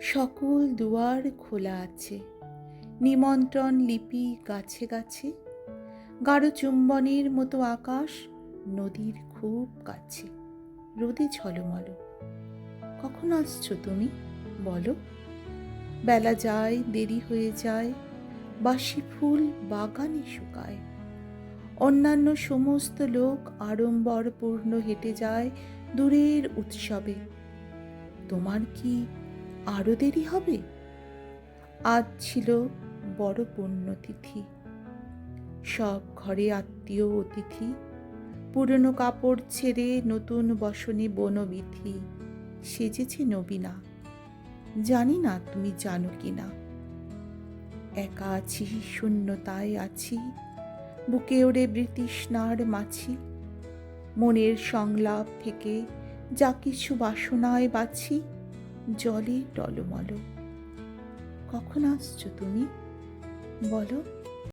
সকল দুয়ার খোলা আছে। নিমন্ত্রণ লিপি গাছে গাছে। গাঢ় চুম্বনের মতো আকাশ নদীর খুব কাছে। রোদে ঝলমল। কখন আসছো তুমি? বলো। বেলা যায়, দেরি হয়ে যায়, বাসি ফুল বাগানে শুকায়। অন্যান্য সমস্ত লোক আড়ম্বরপূর্ণ হেঁটে যায় দূরের উৎসবে। তোমার কি আরও দেরি হবে? আজ ছিল বড় পুণ্যতিথি। সব ঘরে আত্মীয় অতিথি, পুরনো কাপড় ছেড়ে নতুন বসনে বনবিথি, সেজেছে নবীনা। জানি না তুমি জানো কি না একা আছি, শূন্যতায় আছি, বুকে ওড়ে বৃতৃষ্ণার মাছি। মনের সংলাপ থেকে যা কিছু বাসনায় বাছি জলে টলমল। কখন আসছো তুমি? বলো।